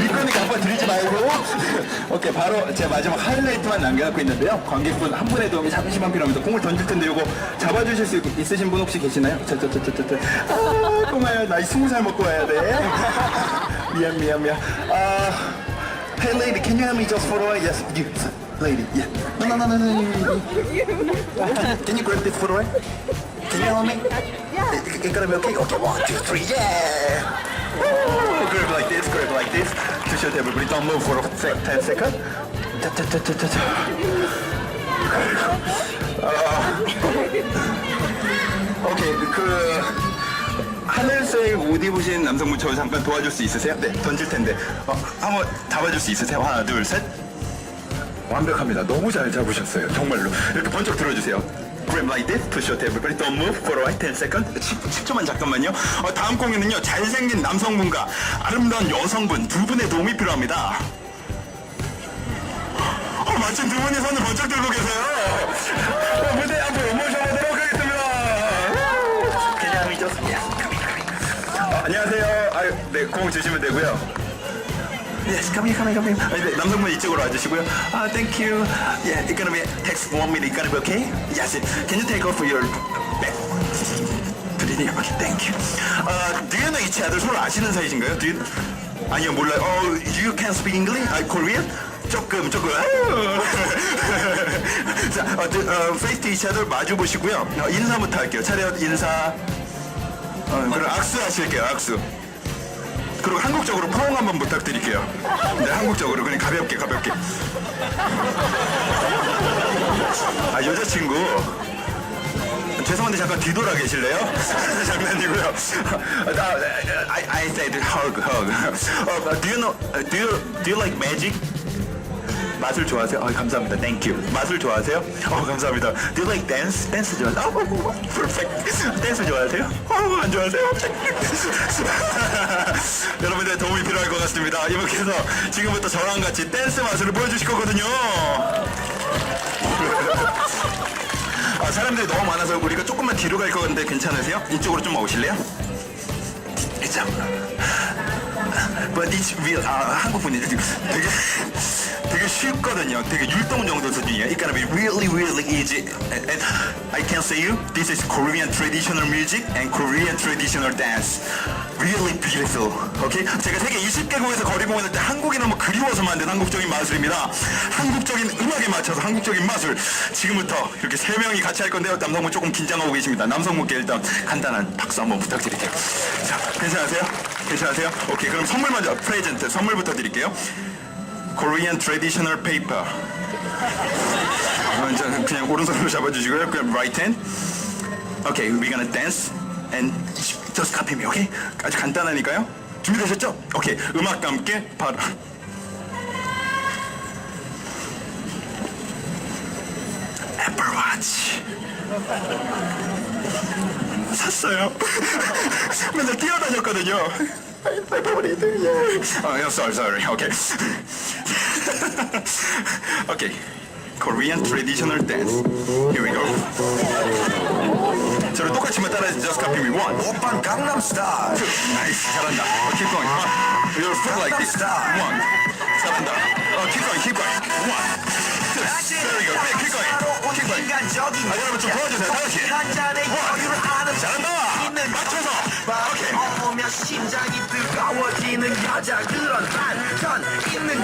미끄러니까 한번 드리지 말고. 오케이 바로 제 마지막 하이라이트만 남겨놓고 있는데요. 관객분 한 분의 도움이 잠시만 필요합니다. 공을 던질 텐데 요거 잡아주실 수 있- 있으신 분 혹시 계시나요? 저저저저저 아 꼬마야 나이 스무 살 먹고 와야 돼. 미안 미안 미안. 아 Hey lady can you help me just for a while? Yes you lady yeah. No no no no no Can you grab this for a while? Can you help me? Be okay? Okay, one, two, three, yeah! Ooh, grab like this, grab like this. To show everybody, don't move for 10 seconds. 자, 자, 자, 자, 자, 자. 아, 오케이, 그 하늘색 옷 입으신 남성분 저 잠깐 도와줄 수 있으세요? 네, 던질 텐데. 어, 한번 잡아줄 수 있으세요? 하나, 둘, 셋. 완벽합니다. 너무 잘 잡으셨어요. 정말로. 이렇게 번쩍 들어주세요. Grab like this, push your everybody, don't move for while, 10 seconds. 10, 초만 잠깐만요. 어, 다음 공연은요, 잘생긴 남성분과 아름다운 여성분 두 분의 도움이 필요합니다. 어, 마침 두 분이 손을 번쩍 들고 계세요. 어, 무대 앞으로 모셔보도록 하겠습니다. 그냥 잊었습니다. 어, 안녕하세요. 아, 네, 공 주시면 되고요. Yes, come here, come here, come here. 아, 네, 남성분 이쪽으로 와주시고요. 아, thank you. Yeah, it's gonna be text one minute. It's gonna be okay? Yes. Can you take off your back? Pretty okay, thank you. 아, do you know each other? 서로 아시는 사이신가요? Do you... 아니요, 몰라요. 어, you can speak English? 아, Korean? 조금, 조금. 자, 어, 저, 어, face to each other 마주 보시고요. 어, 인사부터 할게요. 차렷 인사. 어, 그럼 악수 하실게요, 악수. 그리고 한국적으로 포옹 한번 부탁드릴게요. 네, 한국적으로 그냥 가볍게 가볍게. 아 여자친구. 죄송한데 잠깐 뒤돌아 계실래요? 장난이고요. 나, I, I said hug, hug. 어, do you know, do you, do you like magic? 맛을 좋아하세요? 아, 감사합니다. Thank you. 맛을 좋아하세요? 어, 감사합니다. Do you like dance? 댄스 좋아하세요? 어, perfect. 댄스 좋아하세요? 어, 안 좋아하세요? 여러분들 도움이 필요할 것 같습니다. 이분께서 지금부터 저랑 같이 댄스 맛을 보여주실 거거든요. 아, 사람들이 너무 많아서 우리가 조금만 뒤로 갈것 같은데 괜찮으세요? 이쪽으로 좀 오실래요? 이쪽. But it's real. 아, 한국 분이 되게 되게 쉽거든요. 되게 율동 정도 수준이에요. It's gonna be really, really easy. And, and I can say you, this is Korean traditional music and Korean traditional dance. Really beautiful. Okay? 제가 세계 20개국에서 거리 공연할 때 한국이 너무 그리워서 만든 한국적인 마술입니다. 한국적인 음악에 맞춰서 한국적인 마술. 지금부터 이렇게 세 명이 같이 할 건데요. 남성분 조금 긴장하고 계십니다. 남성분께 일단 간단한 박수 한번 부탁드릴게요. 자, 괜찮으세요? 괜찮으세요? 오케이, 그럼 선물 먼저 프레젠트 선물부터 드릴게요. Korean traditional paper. 어, 자, 그냥 오른손으로 잡아주시고요. 그냥 right hand. Okay, we're gonna dance and just copy me, okay? 아주 간단하니까요. 준비되셨죠? 오케이, 음악과 함께 바로. 애플 워치. 샀어요. 맨날 뛰어다녔거든요. favorite, yeah. Oh, yeah, sorry, sorry. Okay. Okay. Korean traditional dance. Here we go. 저를 똑같이만 따라해. Just copy me. One. 오빤 강남 스타일 Nice. 잘한다. Oh, keep going. You're foot like this. One. 잘한다. Oh, keep going. Keep going. One. Two. There we go. Yeah, keep going. Keep going. 아, 여러분 좀 도와주세요. 다 같이. 아는 잘한다. 맞춰서. 오케이. 오면 심장이 뜨거워지는 여자 그런 여자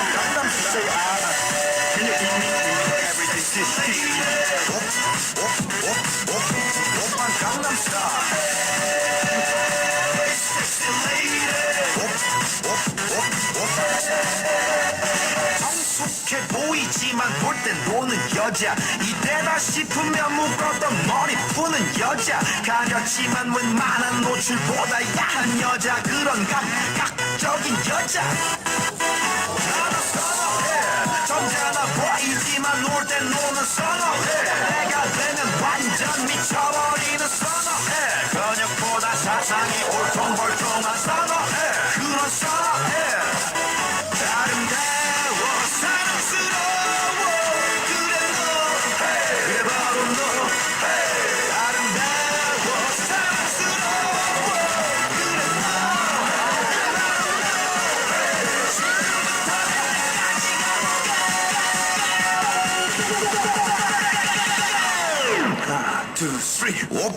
강남 스타일 Can you eat me? Everything this 오빤 강남 스타일 성숙해 보이지만 볼 땐 노는 여자. 이때다 싶으면 묶었던 머리 푸는 여자. 가렸지만 웬만한 노출보다 야한 여자. 그런 감각적인 여자 보이지만 놀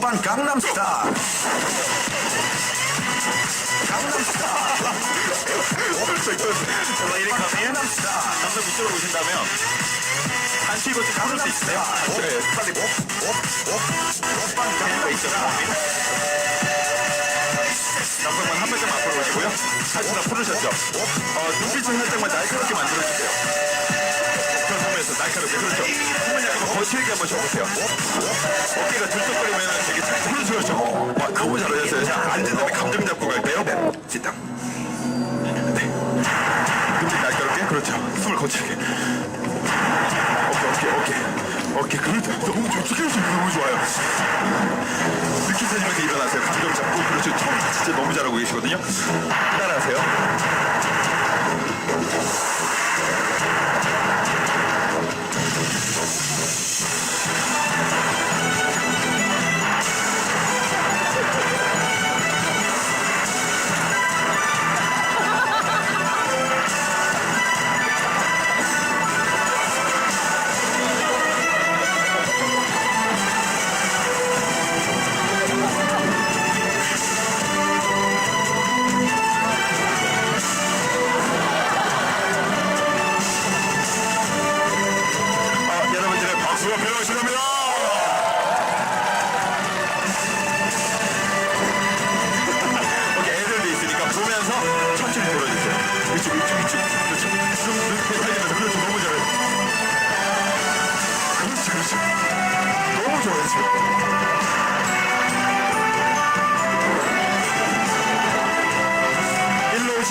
오빤 강남스타일 강남스타일 레이디 카메인 남성 위쪽으로 보신다면 한치 이곳 잡을 수 있어요. 네, 빨리 오, 오빤 가 있어요. 남성만 한 발짝 앞으로 오시고요. 살짝 다 풀으셨죠? 어, 눈빛을 살짝만 날카롭게 만들어주세요. 날카롭게, 그렇죠. 한번 약간 거칠게 한번 줘보세요. 어깨가 들썩거리면 되게 잘 풀어줘야죠. 와, 너무 잘하셨어요. 자, 앉은 다음에 감정 잡고 갈게요. 네, down. 네. 날카롭게, 그렇죠. 숨을 거칠게. 오케이, 오케이, 오케이. 오케이, 그렇죠. 너무 좋죠. 너무 좋아요. 느끼시면서 일어나세요. 감정 잡고 그렇죠. 처음 진짜 너무 잘하고 계시거든요. 따라하세요.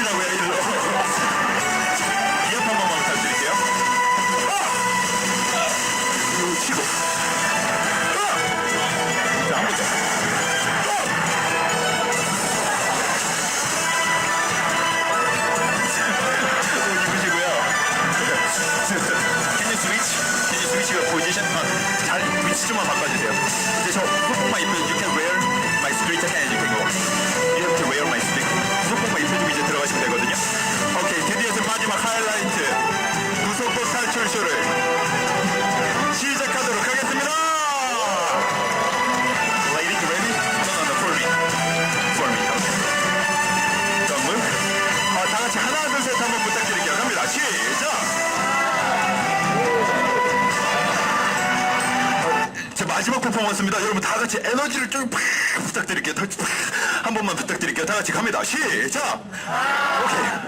일로 마지막 퍼포먼스입니다. 여러분 다 같이 에너지를 좀팍 부탁드릴게요. 한 번만 부탁드릴게요. 다 같이 갑니다. 시작!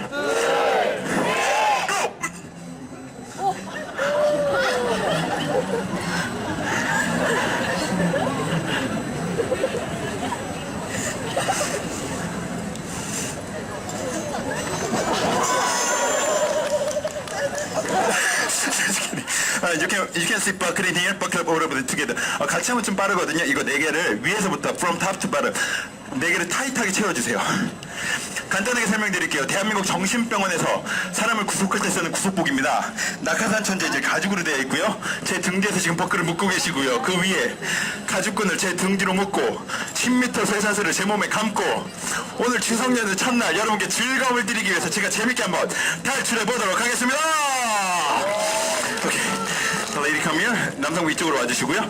오케이. 아, you can you can sit bucket in here, bucket up over together. 아, 같이 하면 좀 빠르거든요. 이거 네 개를 위에서부터 from top to bottom 네 개를 타이트하게 채워주세요. 간단하게 설명드릴게요. 대한민국 정신병원에서 사람을 구속할 때 쓰는 구속복입니다. 낙하산 천재질 가죽으로 되어 있고요. 제등 뒤에서 지금 버클을 묶고 계시고요. 그 위에 가죽끈을 제등 뒤로 묶고 10m 쇠사슬을 제 몸에 감고 오늘 추석연의 첫날 여러분께 즐거움을 드리기 위해서 제가 재밌게 한번 탈출해 보도록 하겠습니다. Here. 남성 위쪽으로 와주시고요.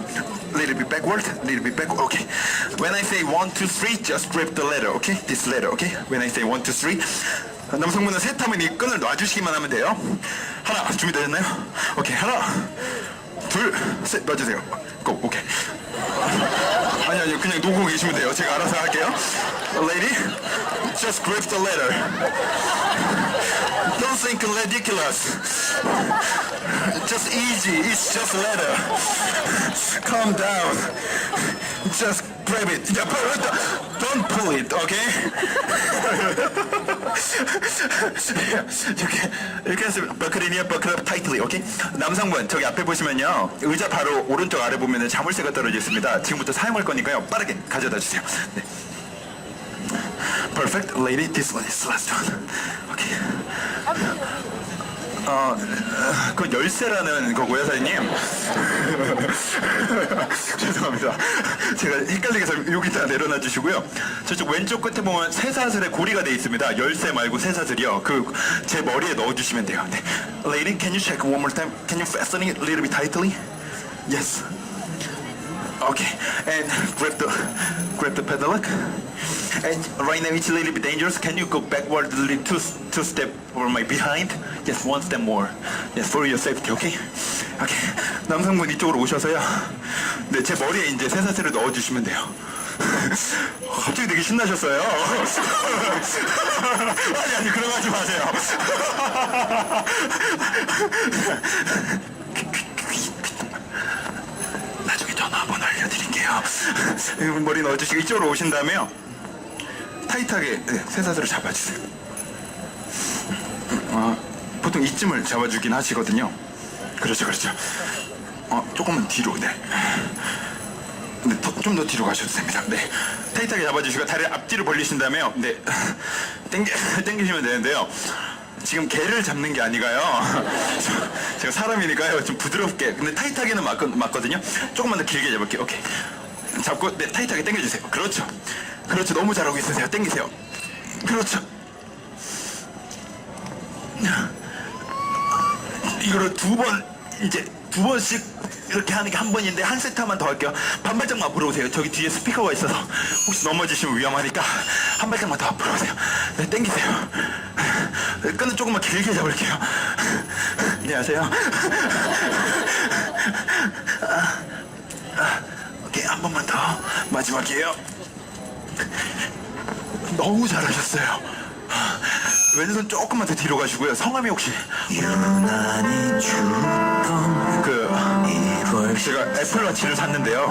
Little bit backward, little bit backward. Okay. When I say one, two, three, just grab the letter. Okay. This letter. Okay. When I say one, two, three, 남성분은 셋 하면 이 끈을 놔주시기만 하면 돼요. 하나, 준비되셨나요? 오케이, 하나, 둘, 셋, 놔주세요. 고, 오케이. 아니, 아니, 그냥 놓고 계시면 돼요. 제가 알아서 할게요. Lady, just grab the letter. Think ridiculous. Just easy, it's just a letter. Calm down. Just grab it. Yeah, but Don't pull it, okay? 이렇게 이렇게 해서 버클이니어 버클업 타이틀리 오케이 남성분 저기 앞에 보시면요 의자 바로 오른쪽 아래 보면은 자물쇠가 떨어져 있습니다 지금부터 사용할 거니까요 빠르게 가져다 주세요 네. Perfect lady this one is last one 오케이 어, 그건 열쇠라는 거고요, 사장님. 죄송합니다. 제가 헷갈리게 해서 여기다 내려놔 주시고요. 저쪽 왼쪽 끝에 보면 쇠사슬에 고리가 돼 있습니다. 열쇠 말고 쇠사슬이요. 그 제 머리에 넣어 주시면 돼요. 네. Lady, can you check one more time? Can you fasten it a little bit tightly? Yes. Okay, and grab the grab the pedal. And right now it's a little bit dangerous. Can you go backward a little two two step or my behind? Yes, one step more. Yes, for your safety. Okay. Okay. 남성분 이쪽으로 오셔서요. 네, 제 머리에 이제 쇠사슬을 넣어주시면 돼요. 갑자기 되게 신나셨어요. 아니 아니 하지 마세요. 나중에 전화 한번 알려드릴게요. 머리 넣어주시고 이쪽으로 오신 다음에요. 타이트하게 네, 쇠사슬을 잡아주세요. 어, 보통 이쯤을 잡아주긴 하시거든요. 그렇죠, 그렇죠. 어, 조금만 뒤로, 네. 네, 좀더 뒤로 가셔도 됩니다. 네. 타이트하게 잡아주시고 다리 앞뒤로 벌리신 다음에요. 네. 땡기, 땡기시면 되는데요. 지금 개를 잡는 게 아니가요. 저- 제가 사람이니까요. 좀 부드럽게. 근데 타이트하게는 맞, 맞거든요. 조금만 더 길게 잡을게요. 오케이. 잡고, 네, 타이트하게 당겨주세요. 그렇죠. 그렇죠. 너무 잘하고 있으세요. 당기세요. 그렇죠. 이거를 두 번, 이제 두 번씩 이렇게 하는 게 한 번인데 한 세트만 더 할게요. 반 발짝만 앞으로 오세요. 저기 뒤에 스피커가 있어서 혹시 넘어지시면 위험하니까 한 발짝만 더 앞으로 오세요. 네, 당기세요. 끈을 조금만 길게 잡을게요. 안녕하세요. 아, 아, 오케이, 한 번만 더. 마지막이에요. 너무 잘하셨어요. 왼손 조금만 더 뒤로 가시고요. 성함이 혹시 유난히 그 제가 애플워치를 샀는데요.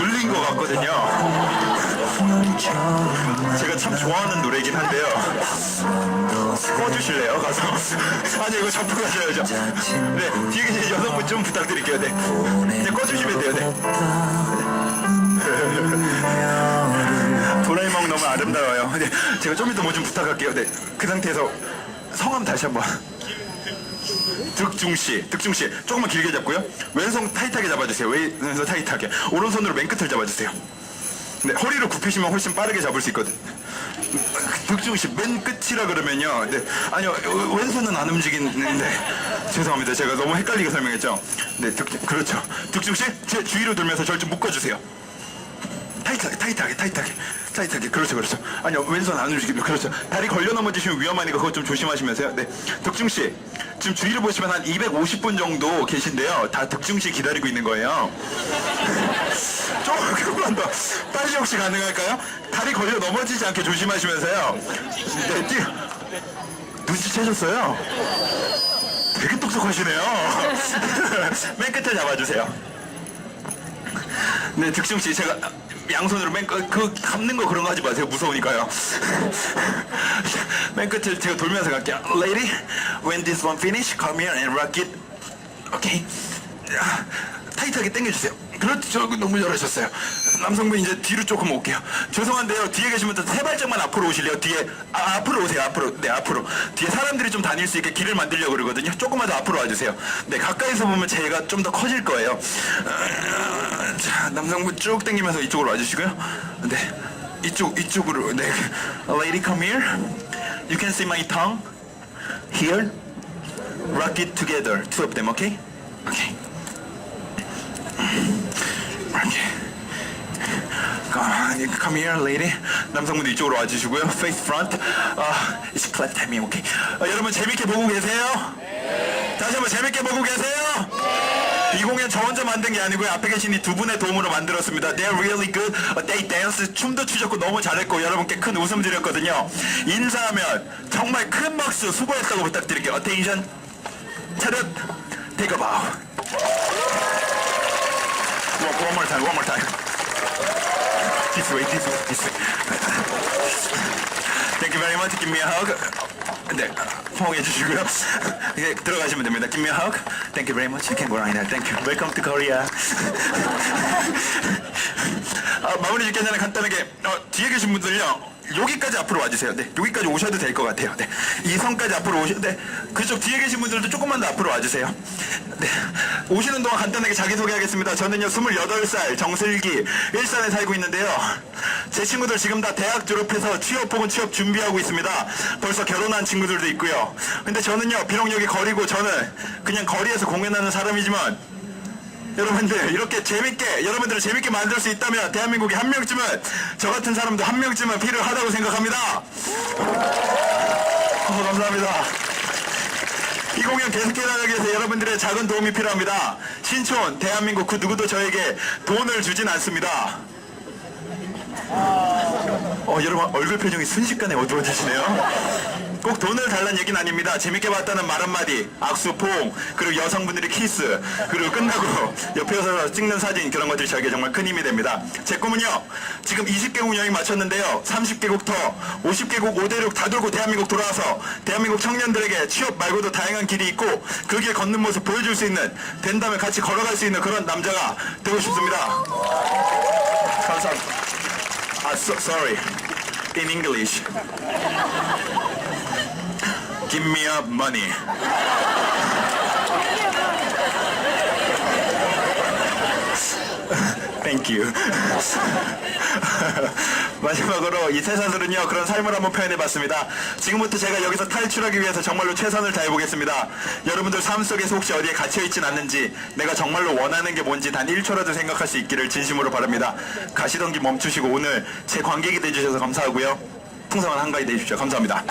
울린 것 같거든요. 제가 참 좋아하는 노래이긴 한데요. 꺼주실래요? 가서. 아니 이거 잡고 가셔야죠. 네, 뒤에 계신 여성분 좀 부탁드릴게요. 네, 네 꺼주시면 돼요. 네. 도라에몽 너무 아름다워요. 네, 제가 좀 이따 뭐 좀 부탁할게요. 네, 그 상태에서 성함 다시 한번. 득중 씨, 득중 씨, 조금만 길게 잡고요. 왼손 타이트하게 잡아주세요. 왼손 타이트하게. 오른손으로 맨 끝을 잡아주세요. 네, 허리를 굽히시면 훨씬 빠르게 잡을 수 있거든. 득중 씨, 맨 끝이라 그러면요. 네, 아니요, 왼손은 안 움직이는데. 죄송합니다. 제가 너무 헷갈리게 설명했죠. 네, 득중, 그렇죠. 득중 씨, 제 주위로 돌면서 저를 좀 묶어주세요. 타이트하게, 타이트하게, 타이트하게, 타이트하게. 그렇죠, 그렇죠. 아니요, 왼손 안 움직이면 그렇죠. 다리 걸려 넘어지시면 위험하니까 그거 좀 조심하시면서요. 네, 덕중 씨, 지금 주위를 보시면 한 250분 정도 계신데요. 다 덕중 씨 기다리고 있는 거예요. 조금만 더 빨리 혹시 가능할까요? 다리 걸려 넘어지지 않게 조심하시면서요. 네, 뛰. 눈치채셨어요? 되게 똑똑하시네요. 맨 끝에 잡아주세요. 네, 득중 씨, 제가 양손으로 맨 끝, 그 감는 거 그런 거 하지 마세요. 무서우니까요. 맨 끝을 제가 돌면서 갈게요. Lady, when this one finish, come here and rock it. Okay. 타이트하게 당겨주세요. 그렇죠. 너무 잘하셨어요. 남성분 이제 뒤로 조금 올게요. 죄송한데요. 뒤에 분들 세 발짝만 앞으로 오실래요? 뒤에 아, 앞으로 오세요. 앞으로. 네, 앞으로. 뒤에 사람들이 좀 다닐 수 있게 길을 만들려고 그러거든요. 조금만 더 앞으로 와주세요. 네, 가까이서 보면 제가 좀 더 커질 거예요. 어, 자, 남성분 쭉 당기면서 이쪽으로 와주시고요. 네, 이쪽 이쪽으로. 네, lady come here. You can see my tongue here. Rock it together, two of them, okay? Okay. Okay. Come. 아, 네, here, lady. 남성분들 이쪽으로 와주시고요. Face front. 아, it's clap timing, 오케이. 아, 여러분 재밌게 보고 계세요? 다시 한번 재밌게 보고 계세요? 이 공연 저 혼자 만든 게 아니고요. 앞에 계신 이 두 분의 도움으로 만들었습니다. They're really good. 어, They dance. 춤도 추셨고 너무 잘했고 여러분께 큰 웃음 드렸거든요. 인사하면 정말 큰 박수 수고했다고 부탁드릴게요. Attention. 차렷. Take a bow. One more time. One more time. This way. This way. This way. Thank you very much. Give me a hug. 네, 호응해 주시고요. 이제 들어가시면 됩니다. Give me a hug. Thank you very much. You can go right now. Thank you. Welcome to Korea. 아, 마무리 짓기 전에 간단하게 어, 뒤에 계신 분들요. 여기까지 앞으로 와주세요. 네, 여기까지 오셔도 될 것 같아요. 네, 이 선까지 앞으로 오셔. 네, 그쪽 뒤에 계신 분들도 조금만 더 앞으로 와주세요. 네, 오시는 동안 간단하게 자기 소개하겠습니다. 저는요, 28살 정슬기 일산에 살고 있는데요. 제 친구들 지금 다 대학 졸업해서 취업 혹은 취업 준비하고 있습니다. 벌써 결혼한 친구들도 있고요. 근데 저는요, 비록 여기 거리고 저는 그냥 거리에서 공연하는 사람이지만 여러분들 이렇게 재밌게 여러분들을 재밌게 만들 수 있다면 대한민국에 한 명쯤은 저 같은 사람도 한 명쯤은 필요하다고 생각합니다. 어, 감사합니다. 이 공연 계속해 나가기 위해서 여러분들의 작은 도움이 필요합니다. 신촌, 대한민국 그 누구도 저에게 돈을 주진 않습니다. 어, 여러분 얼굴 표정이 순식간에 어두워지시네요. 꼭 돈을 달라는 얘기는 아닙니다. 재밌게 봤다는 말 한마디, 악수, 포옹, 그리고 여성분들이 키스, 그리고 끝나고 옆에 서 찍는 사진 그런 것들이 저에게 정말 큰 힘이 됩니다. 제 꿈은요, 지금 20개국 여행 마쳤는데요, 30개국 더, 50개국 5대륙 다 돌고 대한민국 돌아와서 대한민국 청년들에게 취업 말고도 다양한 길이 있고 그 길 걷는 모습 보여줄 수 있는, 된다면 같이 걸어갈 수 있는 그런 남자가 되고 싶습니다. 감사합니다. 아, so, sorry. In English. Give me up money. Thank you. 마지막으로 이 세상들은요 그런 삶을 한번 표현해봤습니다. 지금부터 제가 여기서 탈출하기 위해서 정말로 최선을 다해보겠습니다. 여러분들 삶 속에서 혹시 어디에 갇혀있진 않는지 내가 정말로 원하는 게 뭔지 단 1초라도 생각할 수 있기를 진심으로 바랍니다. 가시던 길 멈추시고 오늘 제 관객이 돼주셔서 감사하고요. 풍성한 한가위 되십시오. 감사합니다.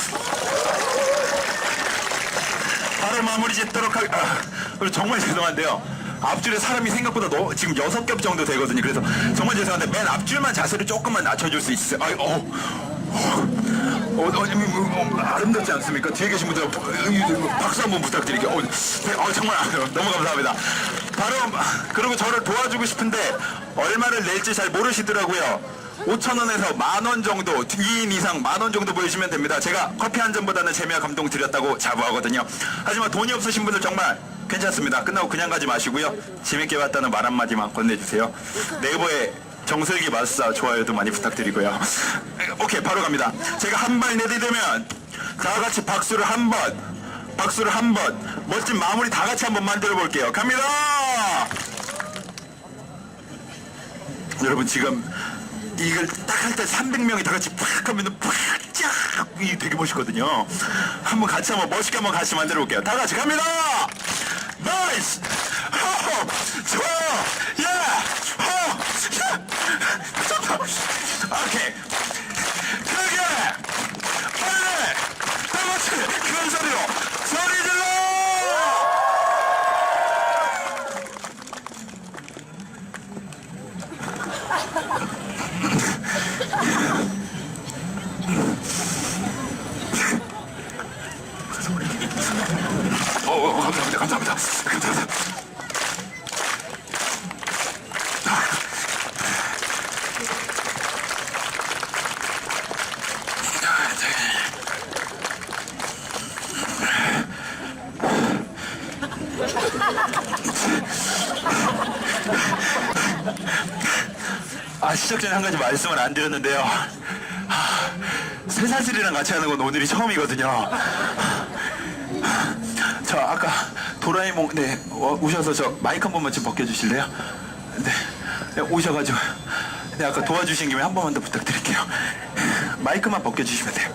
바로 마무리 짓도록 하... 아, 정말 죄송한데요. 앞줄에 사람이 생각보다 너, 지금 여섯 겹 정도 되거든요. 그래서 정말 죄송한데 맨 앞줄만 자세를 조금만 낮춰줄 수 있어요. 아이, 어, 어, 어, 어, 어, 아름답지 않습니까? 뒤에 계신 분들 어, 박수 한번 부탁드릴게요. 어, 네, 어, 정말 너무 감사합니다. 바로 그리고 저를 도와주고 싶은데 얼마를 낼지 잘 모르시더라고요. 5천원에서 만 원 정도, 2인 이상 만 원 정도 보여주시면 됩니다. 제가 커피 한 잔보다는 재미와 감동 드렸다고 자부하거든요. 하지만 돈이 없으신 분들 정말 괜찮습니다. 끝나고 그냥 가지 마시고요. 재밌게 봤다는 말 한마디만 건네주세요. 네이버에 정슬기 마스사 좋아요도 많이 부탁드리고요. 오케이, 바로 갑니다. 제가 한 발 내디디면 다 같이 박수를 한 번, 박수를 한 번, 멋진 마무리 다 같이 한번 만들어 볼게요. 갑니다! 여러분 지금 이걸 딱 할 때 300명이 다 같이 팍 하면은 팍쫙 되게 멋있거든요. 한번 같이 한번 멋있게 한번 같이 만들어 볼게요. 다 같이 갑니다. 나이스. 호 좋아. 예. 호. 야. 좋다. 오케이. 크게. 빨리. 다 같이 큰 소리로 소리 질러. 어, 어, 감사합니다, 감사합니다, 감사합니다. 아, 시작 전에 한 가지 말씀을 안 드렸는데요. 아, 쇠사슬이랑 같이 하는 건 오늘이 처음이거든요. 저 아까 도라에몽 네 어, 오셔서 저 마이크 한 번만 좀 벗겨주실래요? 네, 네, 오셔가지고 네 아까 도와주신 김에 한 번만 더 부탁드릴게요. 마이크만 벗겨주시면 돼요.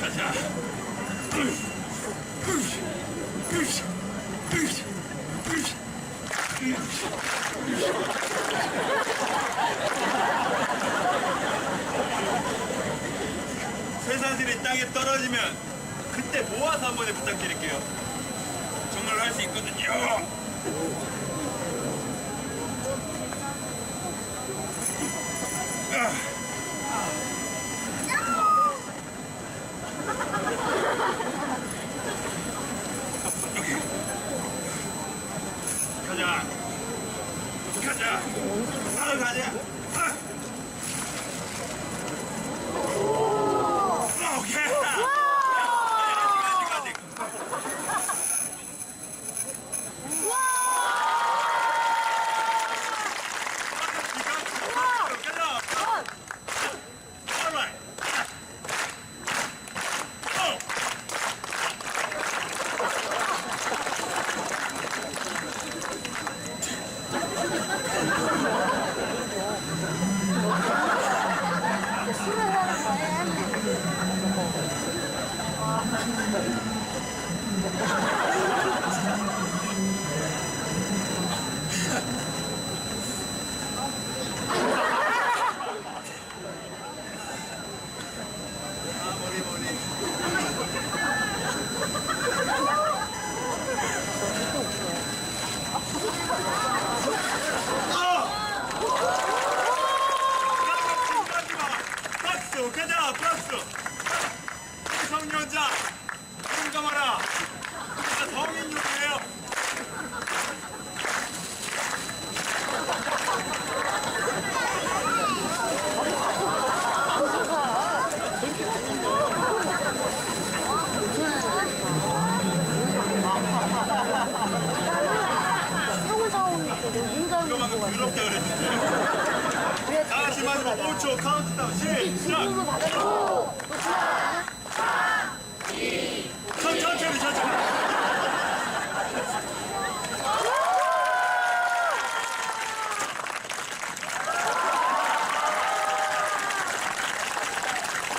가자. 쇠사슬이 땅에 떨어지면 그때 모아서 한 번에 부탁드릴게요. 정말 할 수 있거든요. 가자. 가자. 가자. 아. 오케이. 아직, 아직, 아직. 가자. Alright. Oh. 박수 가자 박수 성년자 공감하라 진짜 성인용이에요 형을 사오는 거 운전 이거 방금 더럽다 그랬는데 다 같이 마지막 5초 카운트다운 시작 천- 천천히 천천히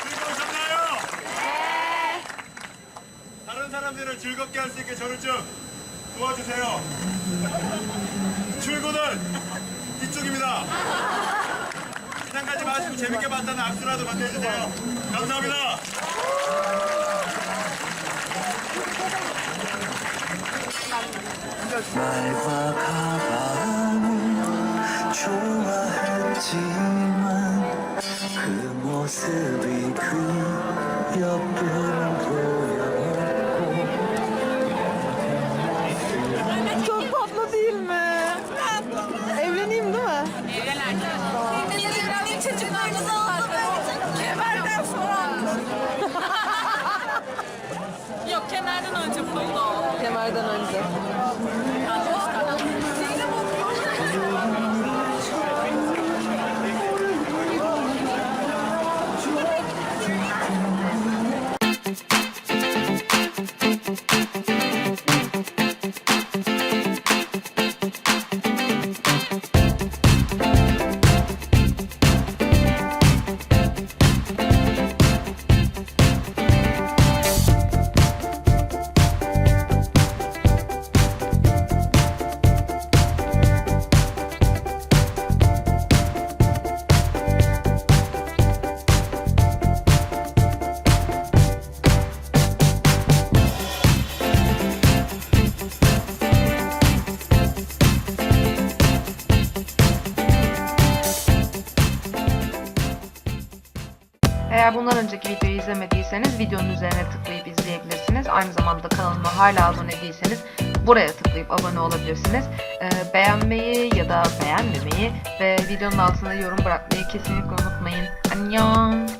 즐거우셨나요? 네 다른 사람들을 즐겁게 할 수 있게 저를 좀 도와주세요 출구는 이쪽입니다 가지 마시고 재밌게 봤다는 악수라도 만들어주세요. 감사합니다. 말과 가방을 좋아했지만 그 모습이 귀 izlemediyseniz videonun üzerine tıklayıp izleyebilirsiniz. Aynı zamanda kanalıma hala abone değilseniz buraya tıklayıp abone olabilirsiniz. Ee, beğenmeyi ya da beğenmemeyi ve videonun altına yorum bırakmayı kesinlikle unutmayın. Annyeong.